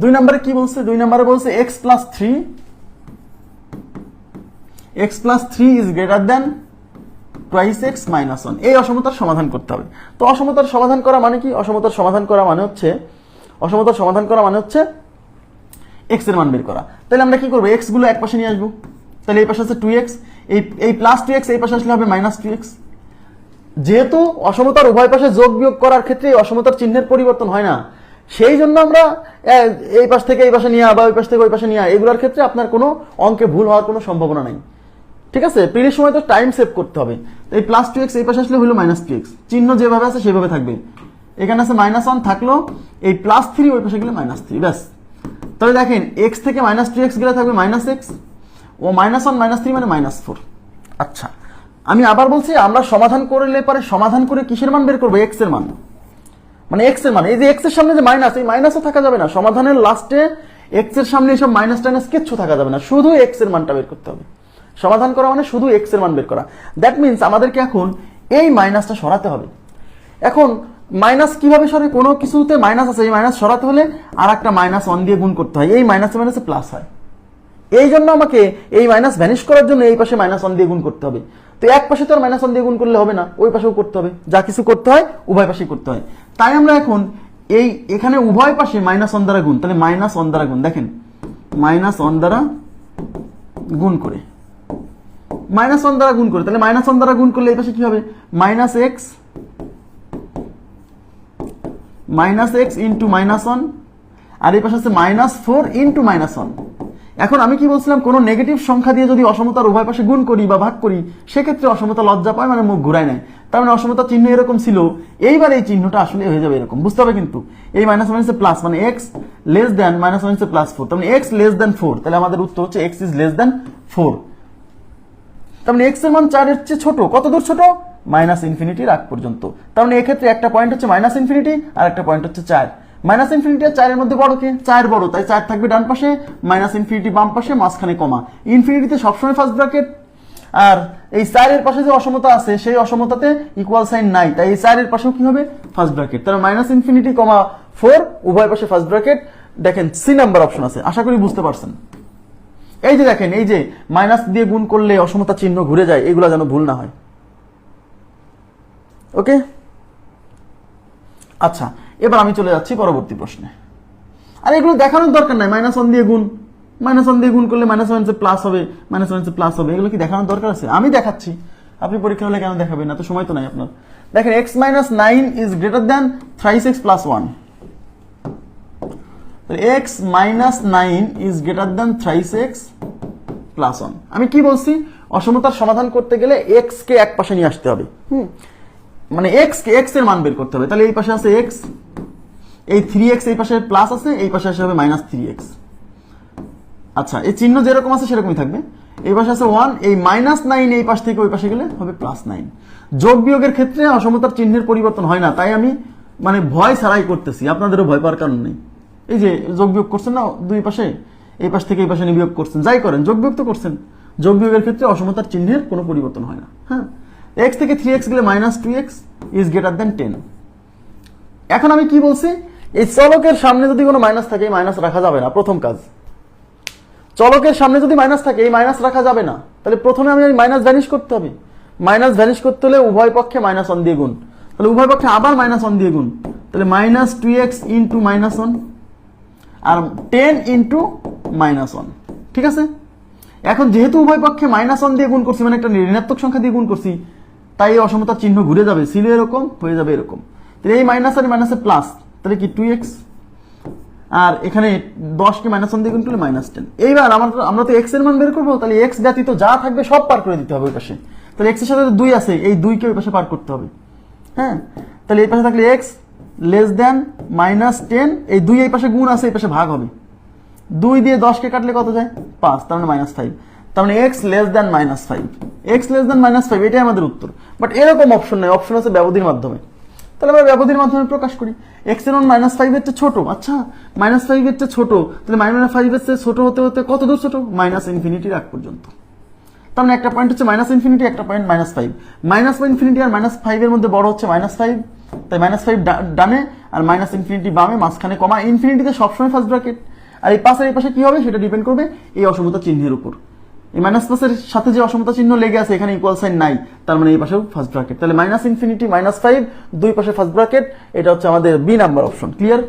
দুই নম্বরে কি বলছে? দুই নম্বরে বলছে x plus three x plus three is greater than twice x minus one এই অসমতার সমাধান করতে হবে। তো অসমতার সমাধান করা মানে কি? অসমতার সমাধান করা মানে হচ্ছে, অসমতার সমাধান করা মানে হচ্ছে এক্সের মান বের করা। তাহলে আমরা কি করব? এক্সগুলো এক পাশে নিয়ে আসব। তাহলে এই পাশে আছে টু এক্স এই এই প্লাস টু এক্স এই পাশে আসলে হবে মাইনাস টু এক্স যেহেতু অসমতার উভয় পাশে যোগ বিয়োগ করার ক্ষেত্রে অসমতার চিহ্নের পরিবর্তন হয় না, সেই জন্য আমরা এই পাশ থেকে এই পাশে নিয়ে বা ওই পাশ থেকে ওই পাশে নিয়ে এগুলোর ক্ষেত্রে আপনার কোনো অঙ্কে ভুল হওয়ার কোনো সম্ভাবনা নাই। ঠিক আছে? পিরিয়ড সময় তো টাইম সেভ করতে হবে। এই প্লাস টু এক্স এই পাশে আসলে হলো মাইনাস টু এক্স চিহ্ন যেভাবে আছে সেভাবে থাকবে। এখানে আছে মাইনাস ওয়ান থাকল, এই প্লাস থ্রি ওই পাশে গেলে মাইনাস থ্রি ব্যাস। তাহলে দেখেন এক্স থেকে মাইনাস টু এক্স গেলে থাকবে মাইনাস এক্স ও মাইনাস ওয়ান মাইনাস থ্রি মানে মাইনাস ফোর আচ্ছা আমি আবার বলছি, আমরা সমাধান করলে পরে সমাধান করে কিসের মান বের করব? এক্সের মান। মানে এক্সের মানে এই যে এক্সের সামনে যে মাইনাস এই মাইনাসও থাকা যাবে না। সমাধানের লাস্টে এক্সের সামনে এসব মাইনাস টাইনাস কিচ্ছু থাকা যাবে না। শুধু এক্সের মানটা বের করতে হবে। সমাধান করা মানে শুধু এক্সের মান বের করা। দ্যাট মিন্স আমাদেরকে এখন এই মাইনাসটা সরাতে হবে। এখন মাইনাস কীভাবে সরে? কোনো কিছুতে মাইনাস আছে। এই মাইনাস সরাতে হলে আর একটা মাইনাস ওয়ান দিয়ে গুণ করতে হয়। এই মাইনাসে মাইনাসে প্লাস হয়। এই জন্য আমাকে এই মাইনাস ভ্যানিশ করার জন্য এই পাশে মাইনাস ওয়ান দিয়ে গুণ করতে হবে। তো এক পাশে তো আর মাইনাস ওয়ান দিয়ে গুণ করলে হবে না, ওই পাশেও করতে হবে। যা কিছু করতে হয়, উভয় পাশেই করতে হয়। তাই আমরা এখন এই, এখানে উভয় পাশে মাইনাস ওয়ান দ্বারা গুণ, তাহলে মাইনাস ওয়ান দ্বারা গুণ, দেখেন। মাইনাস ওয়ান দ্বারা গুণ করে। মাইনাস ওয়ান দ্বারা গুণ করে, তাহলে মাইনাস ওয়ান দ্বারা গুণ করলে এই পাশে কি হবে? Minus x minus x into minus one আর এই পাশে আছে minus four into minus one এখন আমি কি বলছিলাম, কোনো নেগেটিভ সংখ্যা দিয়ে যদি অসমতার উভয় পাশে গুণ করি বা ভাগ করি, সেক্ষেত্রে অসমতা লজ্জা পায় মানে মুখ ঘুরায় নেয়। তার মানে অসমতা চিহ্ন এরকম ছিল, এইবার এই চিহ্নটা আসলে হয়ে যাবে এরকম, বুঝতে হবে কিন্তু। এই মাইনাস মাইনাসে প্লাস মানে এক্স লেস দেন মাইনাস মাইনাসে প্লাস ফোর তার মানে এক্স লেস দেন ফোর তাহলে আমাদের উত্তর হচ্ছে x is less than four তার মানে এক্সের মান চারের চেয়ে ছোট, কত দূর ছোট? মাইনাস ইনফিনিটির আগ পর্যন্ত। তার মানে এক্ষেত্রে একটা পয়েন্ট হচ্ছে মাইনাস ইনফিনিটি আর একটা পয়েন্ট হচ্ছে চার। মাইনাস ইনফিনিটি আর চারের মধ্যে বড় কে? চার বড়, তাই চার থাকবে ডান পাশে, মাইনাস ইনফিনিটি বাম পাশে, মাঝখানে কমা। ইনফিনিটিতে সবসময় ফার্স্ট ব্র্যাকেট আর এই চারের পাশে যে অসমতা আছে, সেই অসমতাতে ইকুয়াল সাইন নাই। তাই এই চারের পাশেও কি হবে? ফার্স্ট ব্র্যাকেট তার মাইনাস ইনফিনিটি কমা ফোর উভয় পাশে ফার্স্ট ব্র্যাকেট দেখেন সি নাম্বার অপশন আছে। আশা করি বুঝতে পারছেন। এই যে দেখেন, এই যে মাইনাস দিয়ে গুণ করলে অসমতা চিহ্ন ঘুরে যায়, এগুলো যেন ভুল না হয়। ওকে আচ্ছা এবার আমি চলে যাচ্ছি পরবর্তী প্রশ্নে। আর এগুলো দেখানোর দরকার নাই মাইনাস ওয়ান দিয়ে গুণ। মাইনাস ওয়ান দিয়ে গুণ করলে মাইনাস ওয়ান প্লাস হবে মাইনাস ওয়ান প্লাস হবে। এগুলো কি দেখানোর দরকার আছে? আমি দেখাচ্ছি। আপনি পরীক্ষা হলে কেন দেখাবেন? না তো সময় তো নাই আপনার। দেখেন x minus nine is greater than thrice x plus one x minus nine is greater than thrice x plus one আমি কি বলছি? অসমতার সমাধান করতে গেলে এক্স কে এক পাশে নিয়ে আসতে হবে। হুম। মানে এক্স কে এক্সের মান বের করতে হবে। তাহলে এই পাশে আছে এক্স এই থ্রি এক্স এই পাশে প্লাস আছে, এই পাশে আসে হবে মাইনাস থ্রি এক্স আচ্ছা এই চিহ্ন যেরকম আছে সেরকমই থাকবে। এই পাশে আছে ওয়ান এই মাইনাস নাইন এই পাশ থেকে ওই পাশে গেলে হবে প্লাস নাইন যোগ বিয়োগের ক্ষেত্রে অসমতার চিহ্নের পরিবর্তন হয় না, তাই আমি মানে ভয় ছাড়াই করতেছি। আপনাদেরও ভয় পাওয়ার কারণ নেই। এই যে যোগ বিয়োগ করছেন না, দুই পাশে, এই পাশ থেকে এই পাশে নিয়োগ করছেন, যাই করেন, যোগ বিয়োগ তো করছেন। যোগ বিয়োগের ক্ষেত্রে অসমতার চিহ্নের কোনো পরিবর্তন হয় না হ্যাঁ? এক্স থেকে থ্রি এক্স গেলে minus two x is greater than ten এখন আমি কি বলছি? এই চলকের সামনে যদি কোনো মাইনাস থাকে, এই মাইনাস রাখা যাবে না। প্রথম কাজ। চলকের সামনে যদি মাইনাস থাকে, এই মাইনাস রাখা যাবে না। তাহলে প্রথমে আমি মাইনাস ভ্যানিশ করতে হবে। মাইনাস ভ্যানিশ করতে হলে উভয় পক্ষে মাইনাস ওয়ান দিয়ে গুণ। তাহলে উভয় পক্ষে আবার মাইনাস ওয়ান দিয়ে গুণ। তাহলে minus two x into minus one আর টেন ইন্টু মাইনাস ওয়ান ঠিক আছে? এখন যেহেতু উভয় পক্ষে মাইনাস ওয়ান দিয়ে গুণ করছি মানে একটা ঋণাত্মক সংখ্যা দিয়ে গুণ করছি তাই এই অসমতার চিহ্ন ঘুরে যাবে। ছিল এরকম, হয়ে যাবে এরকম। তাহলে এই মাইনাস আর মাইনাসে প্লাস তাহলে কি টু এক্স আর এখানে দশকে মাইনাস ওয়ান দিয়ে গুণ করলে মাইনাস টেন এইবার আমরা আমরা তো এক্সের মান বের করব, তাহলে এক্স ব্যতীত যা থাকবে সব পার করে দিতে হবে ওই পাশে। তাহলে এক্সের সাথে দুই আছে, এই দুইকে ওই পাশে পার করতে হবে। হ্যাঁ? তাহলে এই পাশে থাকলে x less than minus ten এই দুই এই পাশে গুণ আছে, এই পাশে ভাগ হবে। দুই দিয়ে দশকে কাটলে কত যায়? পাঁচ, তার মানে মাইনাস ফাইভ তার মানে x less than minus five x less than minus five এটাই আমাদের উত্তর। বাট এরকম অপশন নেই অপশন আছে ব্যবধির মাধ্যমে। তাহলে আমরা ব্যবধির মাধ্যমে প্রকাশ করি। এক্সের মাইনাস ফাইভের চেয়ে ছোট আচ্ছা মাইনাস ফাইভের চেয়ে ছোট, তাহলে মাইনাস ফাইভের চেয়ে ছোট হতে হতে কত দূর ছোট? মাইনাস ইনফিনিটির আগ পর্যন্ত। তার মানে একটা পয়েন্ট হচ্ছে মাইনাস ইনফিনিটি একটা point minus five minus infinity আর মাইনাস ফাইভের মধ্যে বড় হচ্ছে মাইনাস ফাইভ তাই মাইনাস ফাইভ ডানে আর মাইনাস ইনফিনিটি বামে, মাঝখানে কমা। ইনফিনিটিতে সবসময় ফার্স্ট ব্র্যাকেট আর এই পাশের, এই পাশে কি হবে? সেটা ডিপেন্ড করবে এই অসমতা চিহ্নের উপর। এই মাইনাস প্লাসের সাথে যে অসমতা চিহ্ন লেগে আছে, এখানে ইকুয়াল সাইন নাই। তার মানে এই পাশেও ফার্স্ট ব্র্যাকেট তাহলে মাইনাস ইনফিনিটি মাইনাস ফাইভ দুই পাশে ফার্স্ট ব্র্যাকেট এটা হচ্ছে আমাদের বি নাম্বার অপশন ক্লিয়ার